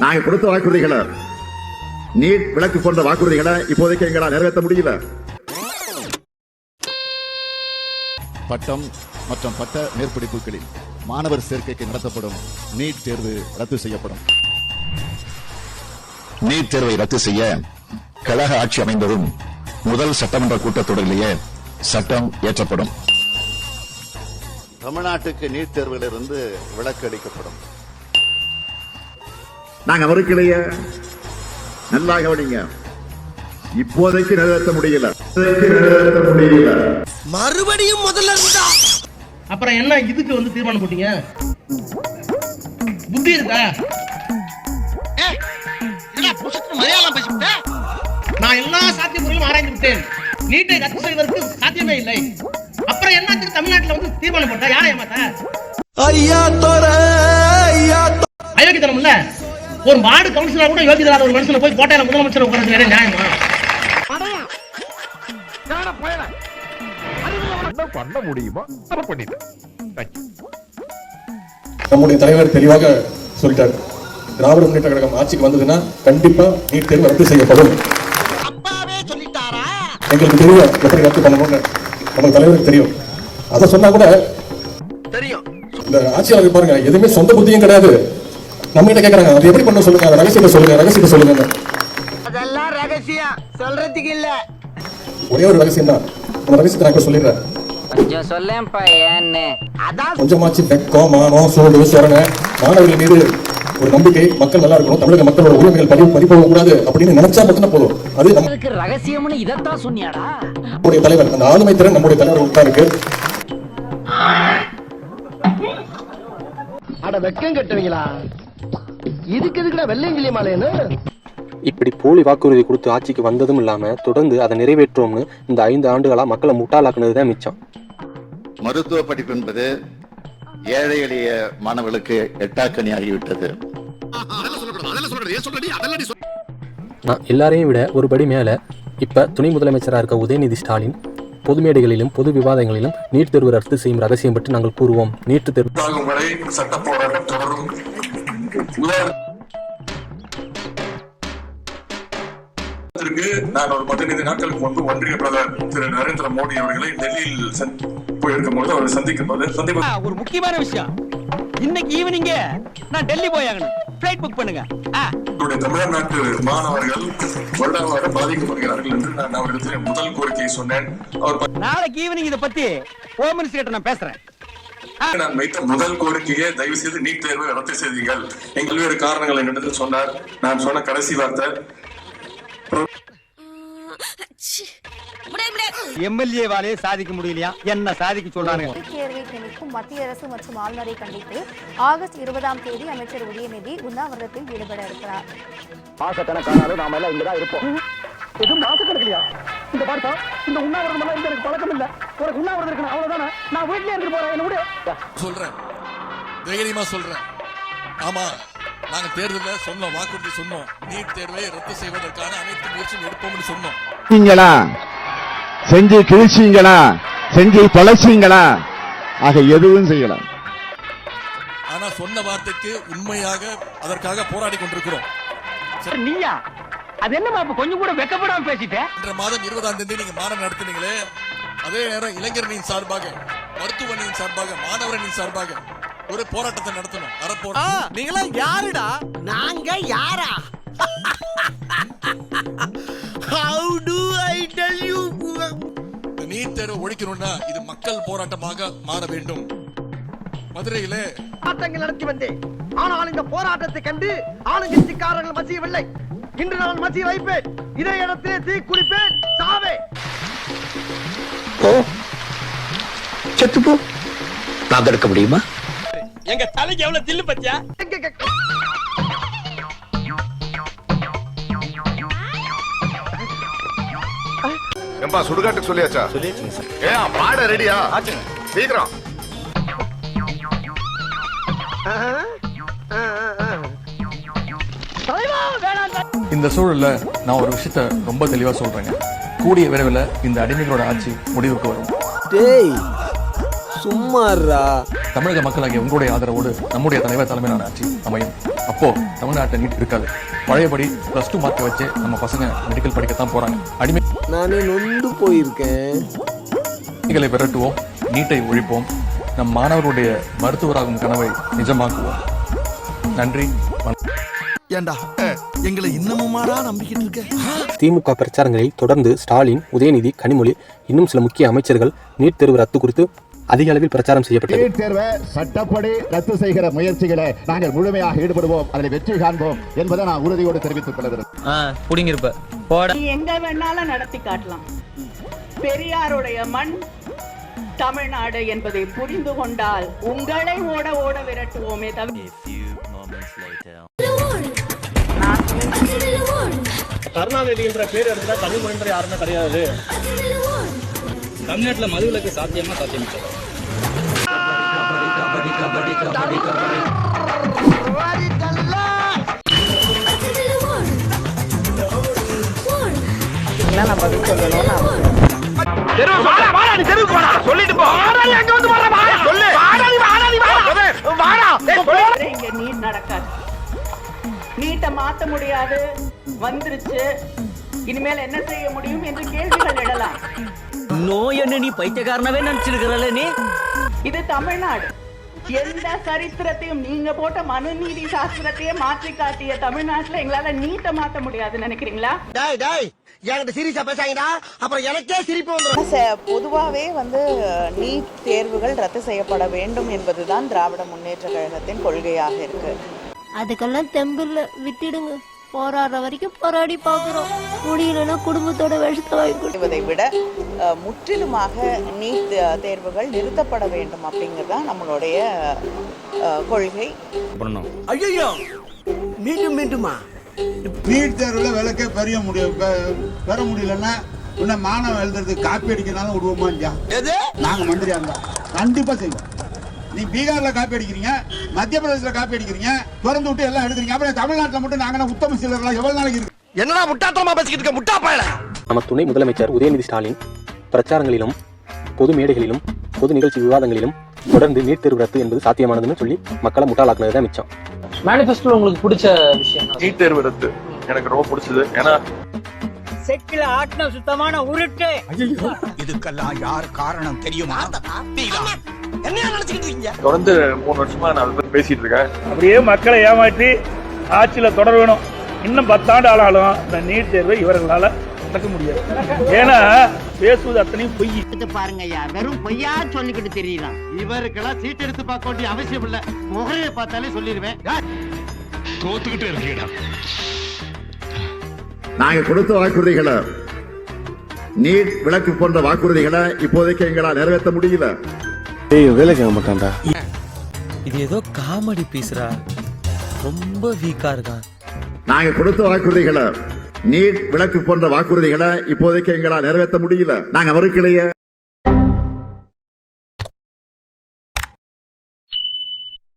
நாங்க கொடுத்த வாக்குறுதிகளை நீட் விளக்கு போன்ற வாக்குறுதிகளை இப்போதைக்கு எங்களால் நிறைவேற்ற முடியல. பட்டம் மற்றும் பட்ட மேற்படிப்புகளில் மாணவர் சேர்க்கைக்கு நடத்தப்படும் நீட் தேர்வு ரத்து செய்யப்படும். நீட் தேர்வை ரத்து செய்ய கழக ஆட்சி அமைந்ததும் முதல் சட்டமன்ற கூட்டத்தொடரிலேயே சட்டம் இயற்றப்படும். தமிழ்நாட்டுக்கு நீட் தேர்விலிருந்து விலக்கு அளிக்கப்படும். நாங்க மறுக்கலையே நல்லா கவனிங்க இப்போதைக்கு நிறைவேற்ற முடியல. இப்போதைக்கு நிறைவேற்ற முடியல. மறுபடியும் முதல்ல இருந்தா? அப்புறம் என்ன இதுக்கு வந்து தீர்மானம் போட்டீங்க? புத்தி இருக்கா? நான் எல்லா சாத்தியமுறையும் ஆராய்ந்து விட்டேன். நீட்டை ரத்து செய்வதற்கு சாத்தியமே இல்லை. அப்புறம் என்ன தமிழ்நாட்டுல வந்து தீர்மானம் போட்டா யாரை ஏமாத்த? ஐயா தோர ஐயா அயோக்கியத்தனம் இல்ல ஒரு வார்டு கவுன்சிலர் கூட யோகிதராத ஒரு மனுஷனை போய் கோட்டையில முதலமைச்சர் உட்கார்ந்து வேற நியாயமா? நம்முடைய தலைவர் தெளிவாக சொல்லிட்டார். திராவிட முன்னேற்ற கழகம் ஆட்சிக்கு வந்ததுன்னா கண்டிப்பா நீட் தேர்வு ரத்து செய்யப்படும். அப்பாவே சொல்லிட்டாரா? எங்களுக்கு தெரியும் எப்படி ரத்து பண்ணணும்னு. நம்ம தலைவருக்கு தெரியும். அதை சொன்னா கூட தெரியும். இந்த ஆட்சியாளர் பாருங்க எதுவுமே சொந்த புத்தியும் கிடையாது. நம்ம கிட்ட கேக்குறாங்க. அது எப்படி பண்ண சொல்லுங்க. அந்த ரகசியத்தை சொல்லுங்க. ரகசியத்தை சொல்லுங்க. அதெல்லாம் ரகசியம். சொல்றதுக்கு இல்ல. ஒரே ஒரு ரகசியம் தான். அந்த ரகசியத்தை நான் சொல்லிடுறேன். கொஞ்சம் சொல்லேன்ப்பா ஏன்னு. அதான் கொஞ்சமாச்சு வெக்கம் மானம் சோடு சொரணை. மாணவர்கள் மீது ஒரு நம்பிக்கை மக்கள் நல்லா இருக்கணும் தமிழக மக்களோட உரிமைகள் பறி பறிபோக கூடாது அப்படின்னு நினைச்சா மட்டும்தான் போதும். அது நம்ம அதுக்கு ரகசியம்னு இதைத்தான் சொன்னியாடா. நம்முடைய தலைவர் அந்த ஆளுமை திறன் நம்முடைய தலைவர் தான் இருக்கு. அட வெக்கம் கட்டுவீங்களா? இதுக்கு எதுக்குடா வெள்ளையங்கிலி மாலைன்னு இப்படி போலி வாக்குறுதி கொடுத்து ஆட்சிக்கு வந்ததும் இல்லாம தொடர்ந்து அதை நிறைவேற்றோம்னு இந்த ஐந்து ஆண்டுகளா மக்களை முட்டாளாக்குனது தான் மிச்சம். மருத்துவ படிப்பு என்பது ஏழை எளிய மாணவர்களுக்கு எட்டாக்கணி ஆகிவிட்டது. நான் எல்லாரையும் விட ஒரு படி மேல இப்ப துணை முதலமைச்சராக இருக்க உதயநிதி ஸ்டாலின் பொது மேடைகளிலும் பொது விவாதங்களிலும் நீட் தேர்வு ரத்து செய்யும் ரகசியம் பற்றி நாங்கள் கூறுவோம். நீட் தேர்வு வரை சட்ட போராட்டம் தொடரும். உதாரணத்திற்கு நான் ஒரு பதினைந்து நாட்களுக்கு முன்பு ஒன்றிய பிரதமர் திரு நரேந்திர மோடி அவர்களை டெல்லியில் போயிருக்கும் போது அவரை சந்திக்கும் போது சந்திப்பு ஒரு முக்கியமான விஷயம். இன்னைக்கு ஈவினிங் நான் டெல்லி போயாகணும் ஃபிளைட் புக் பண்ணுங்க. தமிழ்நாட்டு மாணவர்கள் பொருளாதார பாதிக்கப்படுகிறார்கள் என்று நான் அவரிடத்தில் முதல் கோரிக்கையை சொன்னேன். அவர் நாளைக்கு ஈவினிங் இத பத்தி ஹோம் மினிஸ்டர் கிட்ட நான் பேசுறேன். நான் வைத்த முதல் கோரிக்கையை தயவு செய்து நீட் தேர்வை ரத்து செய்தீர்கள். எங்கள் பல்வேறு காரணங்கள் என்னிடத்தில் சொன்னார். நான் சொன்ன கடைசி வார்த்தை. எம்எல்ஏ வாலே சாதிக்க முடியலையா? என்ன சாதிக்க சொல்றாங்க தேர்வை திணிக்கும் மத்திய அரசு மற்றும் ஆளுநரை கண்டித்து ஆகஸ்ட் இருபதாம் தேதி அமைச்சர் உதயநிதி உண்ணாவிரதத்தில் ஈடுபட இருக்கிறார். மாசக்கணக்கானாலும் நாம எல்லாம் இங்கதான் இருப்போம். எதுவும் மாசக்கணக்கிலையா இந்த பார்த்தா இந்த உண்ணாவிரதம் எல்லாம் எனக்கு பழக்கம் இல்ல. உனக்கு உண்ணாவிரதம் இருக்கணும் அவ்வளவுதானே? நான் வீட்லயே இருந்து போறேன் என்ன விடு. சொல்றேன். தைரியமா சொல்றேன். ஆமா நாங்க தேர்தலில் சொன்னோம் வாக்குறுதி சொன்னோம். நீட் தேர்வை ரத்து செய்வதற்கான அனைத்து முயற்சியும் எடுப்போம்னு சொன்னோம். செஞ்சீங்களா செஞ்சு கிழிச்சீங்களா? செஞ்சு தொலைச்சீங்களா? ஆக எதுவும் செய்யல. ஆனா சொன்ன வார்த்தைக்கு உண்மையாக அதற்காக போராடி கொண்டிருக்கிறோம். நீயா? அது என்னமா இப்ப கொஞ்சம் கூட வெக்கப்படாம பேசிட்டேன் சென்ற மாதம் இருபதாம் தேதி நீங்க மாநாடு நடத்தினீங்களே அதே நேரம் இளைஞரணியின் சார்பாக மருத்துவ சார்பாக மாணவரணியின் சார்பாக ஒரு போராட்டத்தை நடத்தணும். அறப்போராட்டம் நீங்களா யாருடா? நாங்க யாரா? How do I tell you இந்த நீட் தேர்வை ஒழிக்கணும்னா இது மக்கள் போராட்டமாக மாற வேண்டும். மதுரையிலே போராட்டங்கள் நடத்தி வந்தேன். ஆனால் இந்த போராட்டத்தை கண்டு ஆளுங்கட்சிக்காரர்கள் மசியவில்லை. இன்று நான் மசிய வைப்பேன். இதே இடத்திலே தீ குளிப்பேன் சாவே. தடுக்க முடியுமா? எங்க தலைக்கு எவ்வளவு தில்லு பத்தியா? ஏம்பா சுடுகாட்டுக்கு சொல்லியாச்சா? ஏன் பாட ரெடியா? சீக்கிரம். இந்த சூழல்ல நான் ஒரு விஷயத்த ரொம்ப தெளிவா சொல்றேங்க. கூடிய விரைவில் இந்த அடிமைகளோட ஆட்சி முடிவுக்கு வரும். டேய் சும்மாறா தமிழக மக்களாகிய உங்களுடைய ஆதரவோடு நம்முடைய தலைவர் தலைமையிலான ஆட்சி அமையும். அப்போ தமிழ்நாட்டில் நீட் இருக்காது. பழையபடி பிளஸ் டூ மார்க்கை வச்சு நம்ம பசங்க மெடிக்கல் படிக்கத்தான் போறாங்க. அடிமை நானே நொந்து போயிருக்கேன். அடிமைகளை விரட்டுவோம் நீட்டை ஒழிப்போம். நம் மாணவருடைய மருத்துவராகும் கனவை நிஜமாக்குவோம். நன்றி. ஏண்டா? எங்களை இன்னமுமாடா நம்பிக்கிட்டு இருக்க? திமுக பிரச்சாரங்களில் தொடர்ந்து ஸ்டாலின் உதயநிதி கனிமொழி இன்னும் சில முக்கிய அமைச்சர்கள் நீட் தேர்வு ரத்து குறித்து அதிக அளவில் பிரச்சாரம் செய்யப்பட்டது. நீட் தேர்வை சட்டப்படி ரத்து செய்கிற முயற்சிகளை நாங்கள் முழுமையாக ஈடுபடுவோம். அதில் வெற்றி காண்போம் என்பதை நான் உறுதியோடு தெரிவித்துக் கொள்கிறேன். புடிங்கிருப்ப. போட. எங்க வேணாலும் நடத்தி காட்டலாம். பெரியாருடைய மண் தமிழ்நாடு என்பதை புரிந்து கொண்டால் உங்களை ஓட ஓட விரட்டுவோமே தவிர கருணாநிதின்ற பேர் எடுத்தா தமிழ் மொழின்ற யாருமே கிடையாது. தமிழ்நாட்டுல மதுவிலக்கு சாத்தியமா சாத்தியம் இங்க நீட் நடக்காது. நீட்டை மாத்த முடியாது. வந்துருச்சு. இனிமேல் என்ன செய்ய முடியும் என்று கேள்விகள் எழலாம். நோய் என்ன நீ பைத்தியக்காரனவே நினைச்சிருக்கிறல்ல நீ? இது தமிழ்நாடு. எந்த சரித்திரத்தையும் நீங்க போட்ட மனுநீதி சாஸ்திரத்தையே மாற்றி காட்டிய தமிழ்நாட்டுல எங்களால நீட்ட மாத்த முடியாதுன்னு நினைக்கிறீங்களா? டாய் டாய் என்கிட்ட சீரியஸா பேசாங்கடா அப்புறம் எனக்கே சிரிப்பு வந்துடும் பொதுவாவே வந்து நீட் தேர்வுகள் ரத்து செய்யப்பட வேண்டும் என்பதுதான் திராவிட முன்னேற்ற கழகத்தின் கொள்கையாக இருக்கு. அதுக்கெல்லாம் தெம்பில்ல. விட்டுடுங்க. போராடுற வரைக்கும் போராடி பாக்குறோம் முடியலன்னா குடும்பத்தோட விஷத்தை வாங்கி இதை விட அஹ், முற்றிலுமாக நீட் தேர்வுகள் நிறுத்தப்பட வேண்டும் அப்படிங்கிறது தான் நம்மளுடைய கொள்கை. ஐயோ மீண்டும் மீண்டுமா? நீட் தேர்வுல விளக்கே பெரிய முடியும் பெற முடியலன்னா இன்னும் மாணவன் எழுதுறதுக்கு காப்பி அடிக்கிறனாலும் விடுவோமா நாங்க மந்திரியா இருந்தா. கண்டிப்பா செய்வோம். நீ பீகார்ல காப்பி அடிக்கிறீங்க மத்திய பிரதேசல காப்பி அடிக்கிறீங்க திறந்து விட்டு எல்லாம் எடுக்கிறீங்க. அப்புறம் தமிழ்நாட்டுல மட்டும் நாங்க உத்தம சிலர்லாம் எவ்வளவு நாளைக்கு இருக்கு? என்னடா முட்டாத்தனமா பேசிக்கிட்டு இருக்க முட்டா பயல? நம்ம துணை முதலமைச்சர் உதயநிதி ஸ்டாலின் பிரச்சாரங்களிலும் பொது மேடைகளிலும் பொது நிகழ்ச்சி விவாதங்களிலும் தொடர்ந்து நீட் தேர்வு ரத்து என்பது சாத்தியமானதுன்னு சொல்லி மக்களை முட்டாளாக்குனது தான் மிச்சம். மேனிஃபெஸ்டோல உங்களுக்கு பிடிச்ச விஷயம் நீட் தேர்வு ரத்து. எனக்கு ரொம்ப பிடிச்சது. ஏன்னா செக்கில ஆட்டின சுத்தமான உருட்டு. இதுக்கெல்லாம் யார் காரணம் தெரியுமா? என்ன நினைச்சுக்கிட்டு இருக்கீங்க? தொடர்ந்து மூணு வருஷமா நான் பேசிட்டு இருக்கேன். அப்படியே மக்களை ஏமாற்றி ஆட்சியில தொடர வேணும். இன்னும் பத்தாண்டு ஆளாலும் இந்த நீட் தேர்வை இவர்களால நடக்க முடியாது. ஏன்னா பேசுவது அத்தனையும் பொய். பாருங்க ஐயா வெறும் பொய்யா சொல்லிக்கிட்டு தெரியலாம் இவருக்கெல்லாம் சீட் எடுத்து பார்க்க வேண்டிய அவசியம் இல்ல. முகரையை பார்த்தாலே சொல்லிடுவேன். தோத்துக்கிட்டே இருக்கீடா நாங்க கொடுத்த வாக்குறுதிகளை நீட் விளக்கு போன்ற வாக்குறுதிகளை இப்போதைக்கு எங்களால் நிறைவேற்ற முடியல. இது ஏதோ காமெடி பீஸ்ரா ரொம்ப வீக்கா இருக்கான். நாங்க கொடுத்த வாக்குறுதிகளை நீட் விளக்கு போன்ற வாக்குறுதிகளை இப்போதைக்கு எங்களால் நிறைவேற்ற முடியல. நாங்க மறுக்கலையே